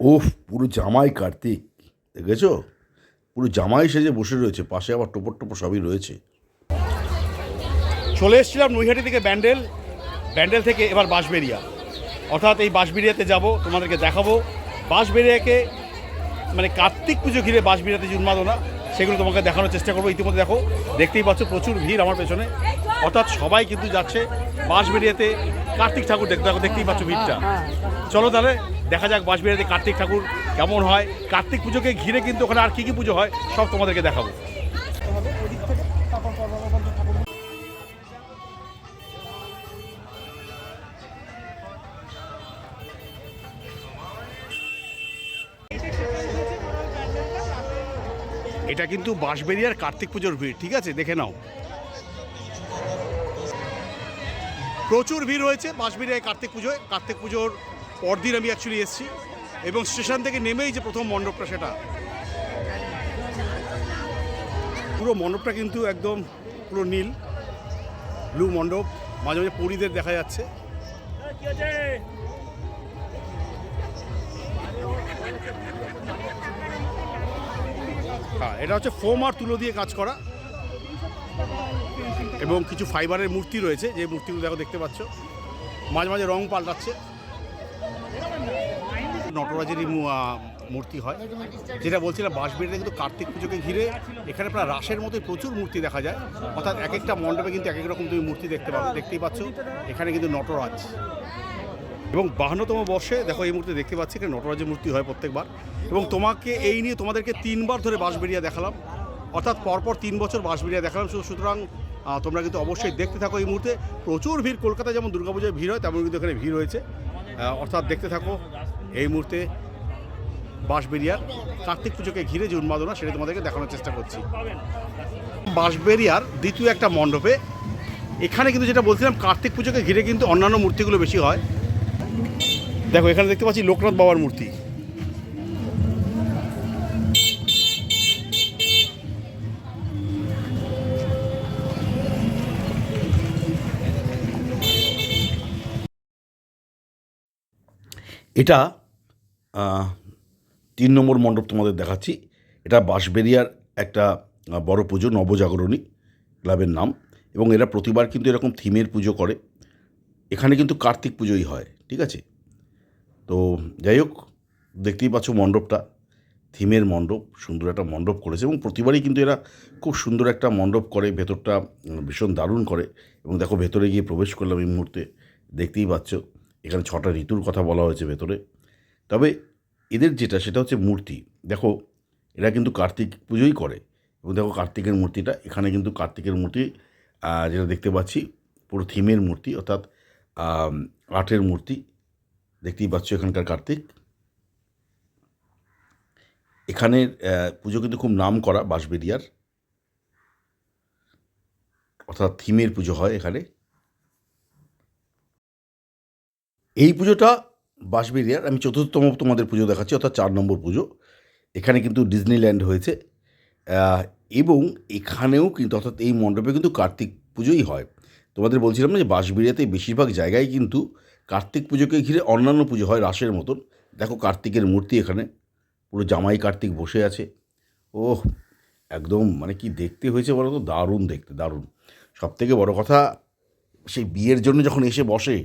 ওফ, পুরো জামাই কার্তিক, দেখেছ? পুরো জামাই সেজে বসে রয়েছে, পাশে আবার টোপর টোপর সবই রয়েছে। চলে এসেছিলাম নৈহাটি থেকে ব্যান্ডেল ব্যান্ডেল থেকে এবার বাঁশবেরিয়া অর্থাৎ এই বাঁশবেরিয়াতে যাব, তোমাদেরকে দেখাবো। বাঁশবেরিয়াকে মানে কার্তিক পুজো ঘিরে বাঁশবেরিয়াতে যে উন্মাদনা, সেগুলো তোমাকে দেখানোর চেষ্টা করব। ইতিমধ্যে দেখো, দেখতেই পাচ্ছ প্রচুর ভিড় আমার পেছনে। অর্থাৎ সবাই কিন্তু যাচ্ছে বাঁশবেরিয়াতে কার্তিক ঠাকুর দেখতে দেখো দেখতেই পাচ্ছ ভিড়টা। চলো তাহলে দেখা যাক বাঁশবেরিয়াতে কার্তিক ঠাকুর কেমন হয়। কার্তিক পুজোকে ঘিরে কিন্তু ওখানে আর কী কী পুজো হয় সব তোমাদেরকে দেখাবো। এটা কিন্তু বাঁশবেরিয়ার কার্তিক পুজোর ভিড় ঠিক আছে? দেখে নাও। প্রচুর ভিড় হয়েছে বাঁশবেরিয়ায় কার্তিক পুজোয়। কার্তিক পুজোর পরদিন আমি অ্যাকচুয়ালি এসেছি এবং স্টেশন থেকে নেমেই যে প্রথম মণ্ডপটা সেটা। পুরো মণ্ডপটা কিন্তু একদম পুরো নীল ব্লু মণ্ডপ, মাঝে মাঝে পরিদের দেখা যাচ্ছে। হ্যাঁ এটা হচ্ছে ফোম আর তুলো দিয়ে কাজ করা। এবং কিছু ফাইবারের মূর্তি রয়েছে, যে মূর্তিগুলো দেখো দেখতে পাচ্ছ। মাঝে মাঝে রং পাল্টাচ্ছে। নটরাজেরই মূর্তি হয়। যেটা বলছিলাম, বাঁশবেড়িতে কিন্তু কার্তিক পুজোকে ঘিরে এখানে প্রায় রাসের মতোই প্রচুর মূর্তি দেখা যায়। অর্থাৎ এক একটা মণ্ডপে কিন্তু এক এক রকম তুমি মূর্তি দেখতে পাবে, দেখতেই পাচ্ছ। এখানে কিন্তু নটরাজ। এবং বাহান্নতম বর্ষে, দেখো এই মুহূর্তে দেখতে পাচ্ছি, এখানে নটরাজের মূর্তি হয় প্রত্যেকবার। এবং তোমাকে এই নিয়ে তোমাদেরকে তিনবার ধরে বাঁশবেড়িয়া দেখালাম। অর্থাৎ পরপর তিন বছর বাঁশবেড়িয়া দেখালাম। সুতরাং তোমরা কিন্তু অবশ্যই দেখতে থাকো এই মুহূর্তে। প্রচুর ভিড়, কলকাতায় যেমন দুর্গাপূজায় ভিড় হয়, তেমন কিন্তু এখানে ভিড় হয়েছে। অর্থাৎ দেখতে থাকো এই মুহূর্তে বাঁশবেরিয়ার কার্তিক পুজোকে ঘিরে যে উন্মাদনা, সেটা তোমাদেরকে দেখানোর চেষ্টা করছি। বাঁশবেরিয়ার দ্বিতীয় একটা মণ্ডপে, এখানে কিন্তু যেটা বলছিলাম, কার্তিক পুজোকে ঘিরে কিন্তু অন্যান্য মূর্তিগুলো বেশি হয়। দেখো, এখানে দেখতে পাচ্ছি লোকনাথ বাবার মূর্তি। এটা তিন নম্বর মণ্ডপ তোমাদের দেখাচ্ছি। এটা বাঁশবেরিয়ার একটা বড় পুজো, নবজাগরণী ক্লাবের নাম। এবং এরা প্রতিবার কিন্তু এরকম থিমের পুজো করে। এখানে কিন্তু কার্তিক পুজোই হয়, ঠিক আছে? তো যাই হোক, দেখতেই পাচ্ছ মণ্ডপটা। থিমের মণ্ডপ, সুন্দর একটা মণ্ডপ করেছে এবং প্রতিবারই কিন্তু এরা খুব সুন্দর একটা মণ্ডপ করে, ভেতরটা ভীষণ দারুণ করে। এবং দেখো, ভেতরে গিয়ে প্রবেশ করলাম এই মুহূর্তে, দেখতেই পাচ্ছ। এখানে ছটা ঋতুর কথা বলা হয়েছে ভেতরে। তবে এদের যেটা সেটা হচ্ছে মূর্তি। দেখো এরা কিন্তু কার্তিক পুজোই করে। এবং দেখো কার্তিকের মূর্তিটা এখানে কিন্তু কার্তিকের মূর্তি যেটা দেখতে পাচ্ছি পুরো থিমের মূর্তি অর্থাৎ আম, আর্টের মূর্তি। দেখতেই পাচ্ছ এখানকার কার্তিক। এখানের পুজো কিন্তু খুব নাম করা বাঁশবেরিয়ার অর্থাৎ থিমের পুজো হয় এখানে। এই পুজোটা বাঁশবেরিয়ার আমি চতুর্থতম তোমাদের পুজো দেখাচ্ছি, অর্থাৎ চার নম্বর পুজো। এখানে কিন্তু ডিজনিল্যান্ড হয়েছে। এবং এখানেও কিন্তু, অর্থাৎ এই মণ্ডপে কিন্তু কার্তিক পুজোই হয়। তোমাদের বলছিলাম না যে বাঁশবেরিয়াতে বেশিরভাগ জায়গায় কিন্তু কার্তিক পুজোকে ঘিরে অন্যান্য পুজো হয় রাসের মতন। দেখো কার্তিকের মূর্তি এখানে, পুরো জামাই কার্তিক বসে আছে। ওহ, একদম মানে কি দেখতে হয়েছে বলো তো? দারুণ দেখতে, দারুণ। সব থেকে বড় কথা, সেই বিয়ের জন্য যখন এসে বসে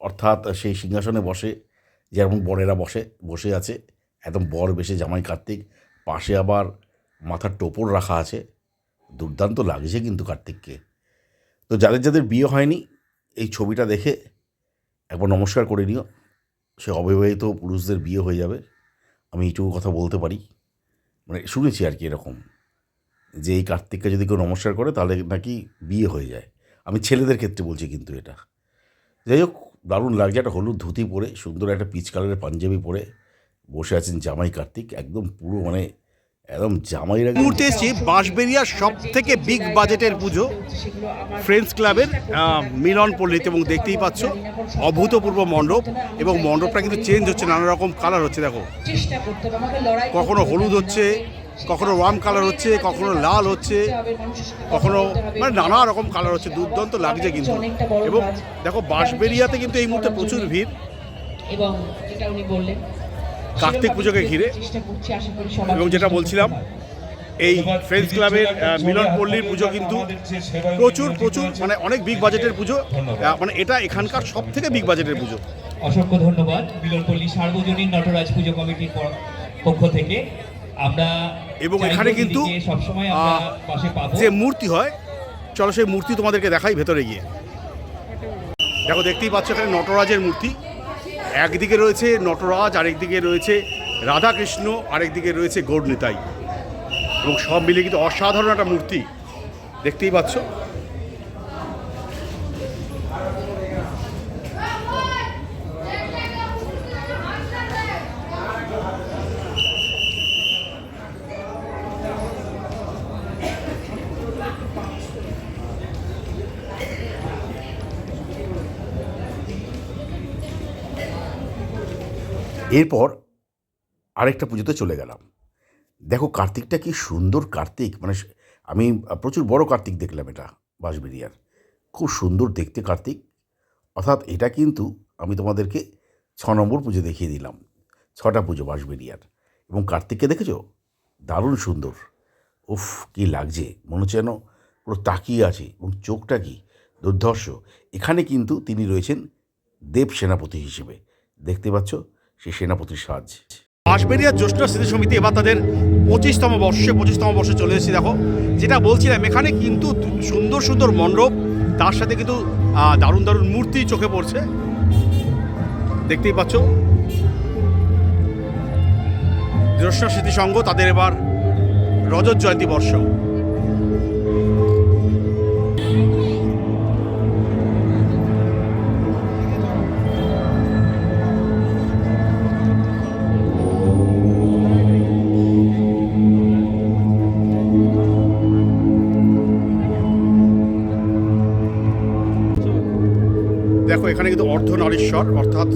অর্থাৎ সেই সিংহাসনে বসে, যেমন বরেরা বসে বসে আছে, একদম বর বেশে জামাই কার্তিক, পাশে আবার মাথার টোপর রাখা আছে, দুর্দান্ত লাগছে কিন্তু কার্তিককে। তো যাদের যাদের বিয়ে হয়নি, এই ছবিটা দেখে একবার নমস্কার করে নিও, সে অবিবাহিত পুরুষদের বিয়ে হয়ে যাবে, আমি এইটুকু কথা বলতে পারি। মানে শুনেছি আর কি এরকম, যে এই কার্তিককে যদি কেউ নমস্কার করে, তাহলে নাকি বিয়ে হয়ে যায়। আমি ছেলেদের ক্ষেত্রে বলছি কিন্তু এটা। যাই হোক দারুণ লাগছে একটা হলুদ ধুতি পরে সুন্দর একটা পিচ কালারের পাঞ্জাবি পরে বসে আছেন জামাই কার্তিক একদম পুরো মানে একদম জামাই মুহূর্তে এসেছি বাঁশবেরিয়ার সব থেকে বিগ বাজেটের পুজো ফ্রেন্ডস ক্লাবের মিলন পল্লীতে এবং দেখতেই পাচ্ছ অভূতপূর্ব মণ্ডপ এবং মণ্ডপটা কিন্তু চেঞ্জ হচ্ছে নানা রকম কালার হচ্ছে দেখো। কখনো হলুদ হচ্ছে কখনো ওয়ার্ম কালার হচ্ছে কখনো লাল হচ্ছে কখনো মানে নানা রকম কালার হচ্ছে দুর্দান্ত লাগছে কিন্তু। এবং দেখো বাঁশবেরিয়াতে কিন্তু এই মুহূর্তে প্রচুর ভিড়। এবং যেটা উনি বললেন কার্তিক পুজোকে ঘিরে। এবং যেটা বলছিলাম এই ফ্রেন্ডস ক্লাবের মিলন পল্লীর পুজো কিন্তু প্রচুর প্রচুর মানে অনেক বিগ বাজেটের পুজো। মানে এটা এখানকার সব থেকে বিগ বাজেটের পুজো। অসংখ্য ধন্যবাদ। মিলনপল্লী সার্বজনীন নটরাজ পুজো কমিটির পক্ষ থেকে। আমরা এবং এখানে কিন্তু, যে মূর্তি হয় চলো সেই মূর্তি তোমাদেরকে দেখাই ভেতরে গিয়ে। দেখো দেখতেই পাচ্ছ এখানে নটরাজের মূর্তি। একদিকে রয়েছে নটরাজ আরেকদিকে রয়েছে রাধাকৃষ্ণ আরেকদিকে রয়েছে গৌরনিতাই এবং সব মিলে কিন্তু অসাধারণ একটা মূর্তি। দেখতেই পাচ্ছ? এরপর আরেকটা পুজোতে চলে গেলাম। দেখো কার্তিকটা কি সুন্দর কার্তিক মানে আমি, প্রচুর বড় কার্তিক দেখলাম এটা বাঁশবেরিয়ার খুব সুন্দর দেখতে কার্তিক। অর্থাৎ এটা কিন্তু আমি তোমাদেরকে ছ নম্বর পুজো দেখিয়ে দিলাম। ছটা পুজো বাঁশবেরিয়ার এবং কার্তিককে দেখেছ? দারুণ সুন্দর। উফ, কি লাগছে। মনে হচ্ছে যেন পুরো তাকিয়ে আছে এবং চোখটা কি দুর্ধর্ষ। এখানে কিন্তু তিনি রয়েছেন দেব সেনাপতি হিসেবে। দেখতে পাচ্ছ? সেই সেনাপতির সাহায্যে। বাঁশবেরিয়া জ্যৈষ্ঠ স্মৃতি সমিতি এবার তাদের পঁচিশতম বর্ষে পঁচিশতম বর্ষে চলে এসেছি, দেখো। যেটা বলছিলাম, এখানে কিন্তু সুন্দর সুন্দর মণ্ডপ, তার সাথে কিন্তু দারুণ দারুণ মূর্তি চোখে পড়ছে। দেখতেই পাচ্ছ? জ্যৈষ্ঠ স্মৃতি সংঘ তাদের এবার রজত জয়ন্তী বর্ষ অর্ধনারীশ্বর, অর্থাৎ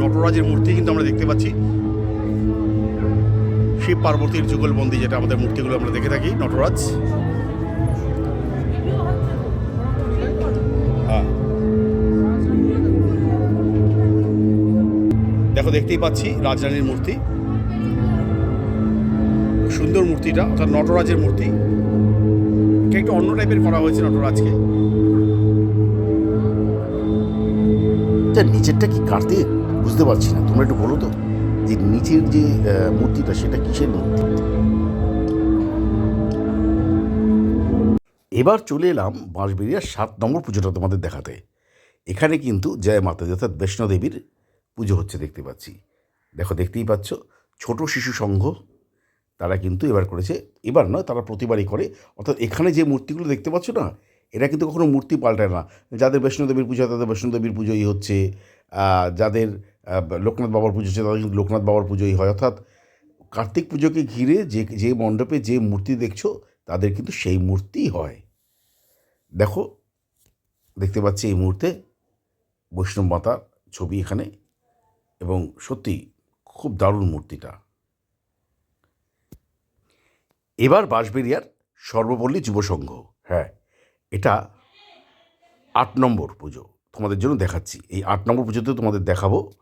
নটরাজের মূর্তি কিন্তু আমরা দেখতে পাচ্ছি। শিব পার্বতীর যুগলবন্দি যেটা আমাদের মূর্তিগুলো আমরা দেখে থাকি, নটরাজ। হ্যাঁ। দেখো, দেখতেই পাচ্ছি রাজরানীর মূর্তি। সুন্দর মূর্তিটা, অর্থাৎ নটরাজের মূর্তি। একটু অন্য টাইপের করা হয়েছে নটরাজকে। এটা নিচেরটা কি কার্তিক বুঝতে পারছি না। তোমরা একটু বলো তো, যে নিচের যে মূর্তিটা সেটা কিসের মূর্তি? এবার চলে এলাম বাঁশবেরিয়ার সাত নম্বর পুজোটা তোমাদের দেখাতে। এখানে কিন্তু জয় মাতাজি অর্থাৎ বৈষ্ণোদেবীর পুজো হচ্ছে দেখতে পাচ্ছি। দেখো, দেখতেই পাচ্ছ, ছোট শিশু সংঘ, তারা কিন্তু এবার করেছে, এবার নয়, তারা প্রতিবারই করে। অর্থাৎ এখানে যে মূর্তিগুলো দেখতে পাচ্ছ না এরা কিন্তু কখনো মূর্তি পাল্টায় না। যাদের বৈষ্ণোদেবীর পুজো, তাদের বৈষ্ণোদেবীর পুজোই হচ্ছে যাদের লোকনাথ বাবার পুজো হচ্ছে, তাদের কিন্তু লোকনাথ বাবার পুজোই হয়। অর্থাৎ কার্তিক পুজোকে ঘিরে যে যে মণ্ডপে যে মূর্তি দেখছ, তাদের কিন্তু সেই মূর্তিই হয়। দেখো, দেখতে পাচ্ছি এই মুহূর্তে বৈষ্ণব মাতার ছবি এখানে, এবং সত্যি খুব দারুণ মূর্তিটা। এবার বাঁশবেরিয়ার সর্বপল্লী যুব সংঘ হ্যাঁ। এটা আট নম্বর পুজো। তোমাদের জন্য দেখাচ্ছি। এই আট নম্বর পুজোতে তোমাদের দেখাবো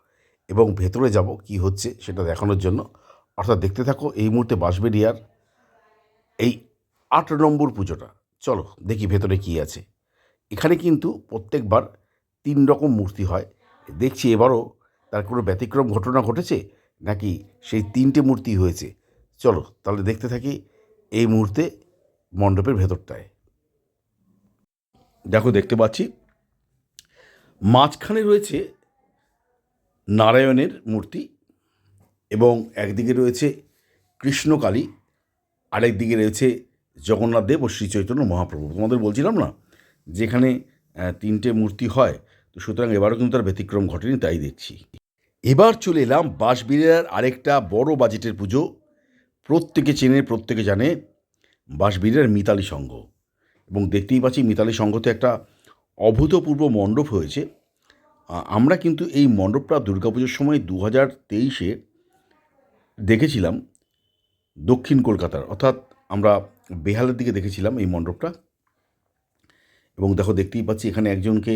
এবং ভেতরে যাব কি হচ্ছে সেটা দেখানোর জন্য। অর্থাৎ দেখতে থাকো, এই মুহূর্তে বাঁশবেরিয়ার এই আট নম্বর পুজোটা। চলো, দেখি ভেতরে কি আছে। এখানে কিন্তু প্রত্যেকবার তিন রকম মূর্তি হয়। দেখছি এবারও তার কোনো ব্যতিক্রম ঘটনা ঘটেছে? নাকি সেই তিনটে মূর্তি হয়েছে? চলো, তাহলে দেখতে থাকি এই মুহূর্তে মণ্ডপের ভেতরটায়। দেখো, দেখতে পাচ্ছি। মাঝখানে রয়েছে নারায়ণের মূর্তি এবং একদিকে রয়েছে কৃষ্ণকালী আরেক দিকে রয়েছে জগন্নাথ দেব ও শ্রী চৈতন্য মহাপ্রভু। তোমাদের বলছিলাম না যেখানে তিনটে মূর্তি হয়, তো সুতরাং এবারও কিন্তু তার ব্যতিক্রম ঘটেনি, তাই দেখছি। এবার চলে এলাম বাঁশবিড়ার আরেকটা বড় বাজেটের পুজো। প্রত্যেকে চেনে, প্রত্যেকে জানে বাঁশবিড়ার মিতালি সংঘ এবং দেখতেই পাচ্ছি মিতালি সংঘতে একটা অভূতপূর্ব মণ্ডপ হয়েছে। আমরা কিন্তু এই মণ্ডপটা দুর্গাপুজোর সময় দু হাজার তেইশে দেখেছিলাম দক্ষিণ কলকাতার, অর্থাৎ আমরা বেহালের দিকে দেখেছিলাম এই মণ্ডপটা। এবং দেখো, দেখতেই পাচ্ছি এখানে একজনকে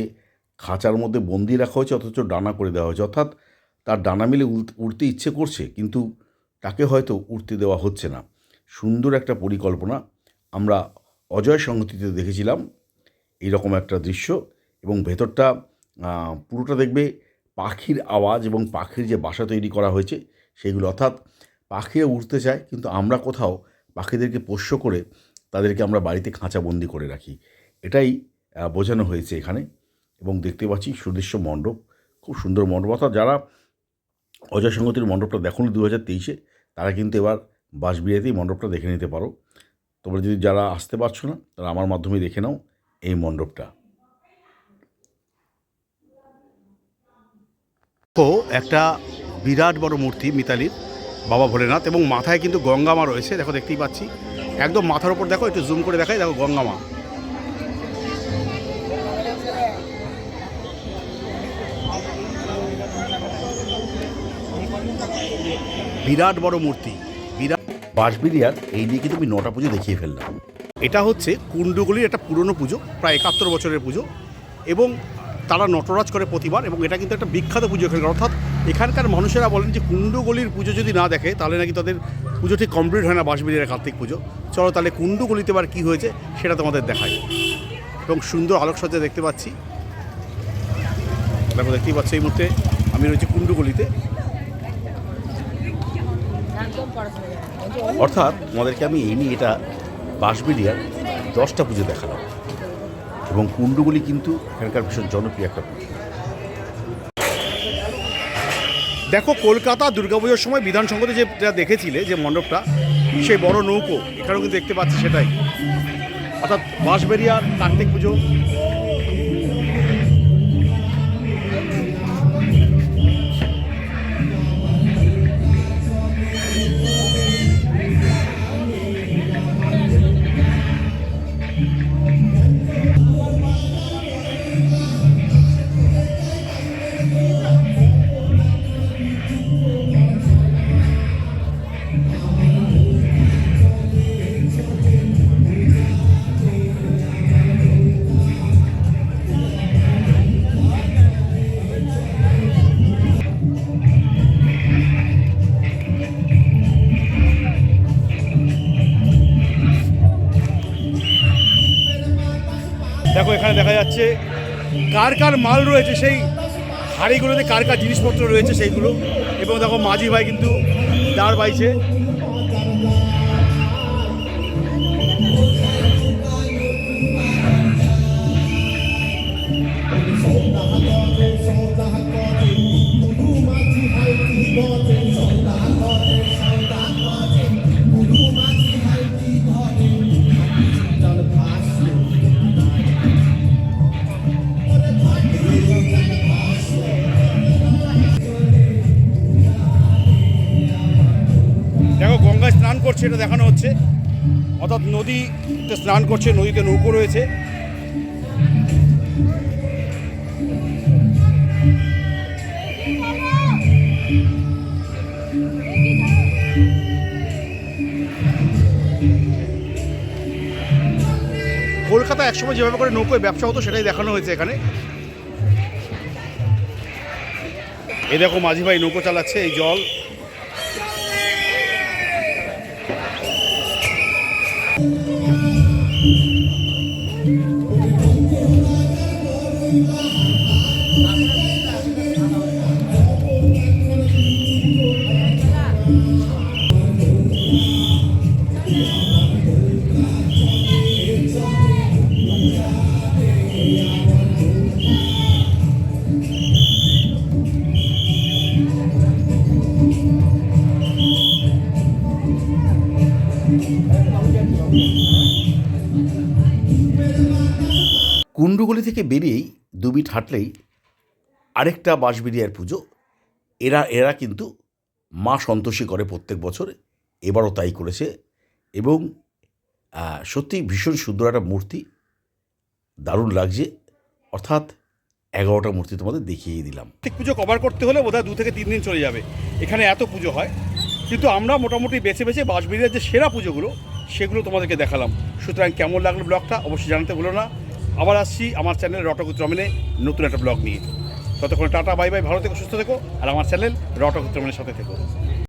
খাঁচার মধ্যে বন্দি রাখা হয়েছে, অথচ ডানা করে দেওয়া হয়েছে। অর্থাৎ তার ডানা মিলে উড়তে ইচ্ছে করছে, কিন্তু তাকে হয়তো উঠতে দেওয়া হচ্ছে না। সুন্দর একটা পরিকল্পনা আমরা অজয় সংহতিতে দেখেছিলাম। এইরকম একটা দৃশ্য এবং ভেতরটা পুরোটা দেখবে পাখির আওয়াজ এবং পাখির যে বাসা তৈরি করা হয়েছে সেইগুলো অর্থাৎ পাখিরা উঠতে চায় কিন্তু আমরা কোথাও পাখিদেরকে পোষ্য করে তাদেরকে আমরা বাড়িতে খাঁচাবন্দি করে রাখি। এটাই বোঝানো হয়েছে এখানে এবং দেখতে পাচ্ছি সুদৃশ্য মণ্ডপ। খুব সুন্দর মণ্ডপ। অর্থাৎ যারা অজয় সংগতির মণ্ডপটা দেখুন দু হাজার তেইশে, তারা কিন্তু এবার বাঁশবিড়াতেই মণ্ডপটা দেখে নিতে পারো। তোমরা যদি যারা আসতে পারছ না, তারা আমার মাধ্যমে দেখে নাও এই মণ্ডপটা। তো একটা বিরাট বড় মূর্তি মিতালির, বাবা ভোলেনাথ, এবং মাথায় কিন্তু গঙ্গা মা রয়েছে, দেখো দেখতেই পাচ্ছি। একদম মাথার উপর দেখো, একটু জুম করে দেখাই, দেখো গঙ্গা মা বিরাট বড় মূর্তি। বাঁশবিড়িয়ার এই নিয়ে কিন্তু আমি নটা পুজো দেখিয়ে ফেললাম এটা হচ্ছে কুণ্ডগুলির একটা পুরনো পুজো, প্রায় একাত্তর বছরের পুজো, এবং তারা নটরাজ করে প্রতিবার, এবং এটা কিন্তু একটা বিখ্যাত পুজো এখানকার। অর্থাৎ এখানকার মানুষেরা বলেন যে কুণ্ডগলির পুজো যদি না দেখে, তাহলে নাকি তাদের পুজো ঠিক কমপ্লিট হয় না বাঁশবিড়ির কার্তিক পুজো। চলো তাহলে কুণ্ডগলিতে এবার কী হয়েছে সেটা তোমাদের দেখাই। এবং সুন্দর আলোকসজ্জা দেখতে পাচ্ছি। দেখো, দেখতেই পাচ্ছি এই মুহূর্তে আমি রয়েছি কুণ্ডগলিতে একদম পড়াশোনা যায় না। অর্থাৎ তোমাদেরকে আমি এই নিয়ে এটা বাঁশবিড়িয়ার দশটা পুজো দেখালাম। এবং কুণ্ডুগুলি কিন্তু এখানকার ভীষণ জনপ্রিয় একটা পুজো। দেখো, কলকাতা দুর্গাপুজোর সময় বিধান যে যা দেখেছিলে, যে মণ্ডপটা, সেই বড় নৌকো, এখানেও কিন্তু দেখতে পাচ্ছি সেটাই। অর্থাৎ বাঁশবেরিয়ার কার্তিক পুজো দেখো এখানে দেখা যাচ্ছে কার কার মাল রয়েছে সেই হাড়িগুলোতে কার কার জিনিসপত্র রয়েছে সেইগুলো। এবং দেখো মাঝি ভাই কিন্তু দাঁড় বাইছে। এটা দেখানো হচ্ছে। অর্থাৎ নদীতে স্নান করছে, নদীতে নৌকো রয়েছে। কলকাতা একসময় যেভাবে করে নৌকোয় ব্যবসা হতো, সেটাই দেখানো হয়েছে এখানে। এই দেখো মাঝি ভাই নৌকো চালাচ্ছে, এই জল। দুবিট হাঁটলেই আরেকটা বাঁশবিড়িয়ার পুজো। এরা এরা কিন্তু মা সন্তোষী করে প্রত্যেক বছর, এবারও তাই করেছে এবং সত্যি ভীষণ সুন্দর একটা মূর্তি, দারুণ লাগছে। অর্থাৎ এগারোটা মূর্তি তোমাদের দেখিয়ে দিলাম। কার্তিক পুজো কভার করতে হলে বোধহয় দু থেকে তিন দিন চলে যাবে। এখানে এত পুজো হয়। কিন্তু আমরা মোটামুটি বেছে বেছে বাঁশবিড়িয়ার যে সেরা পুজোগুলো, সেগুলো তোমাদেরকে দেখালাম। সুতরাং কেমন লাগল ব্লগটা অবশ্যই জানাতে ভুলো না। আবার আসছি আমার চ্যানেল রটক রমেনে নতুন একটা ব্লগ নিয়ে। ততক্ষণ টাটা, বাই বাই, ভালো থেকো, সুস্থ থেকো, আর আমার চ্যানেল রটক উত্তরমানের সাথে থেকো।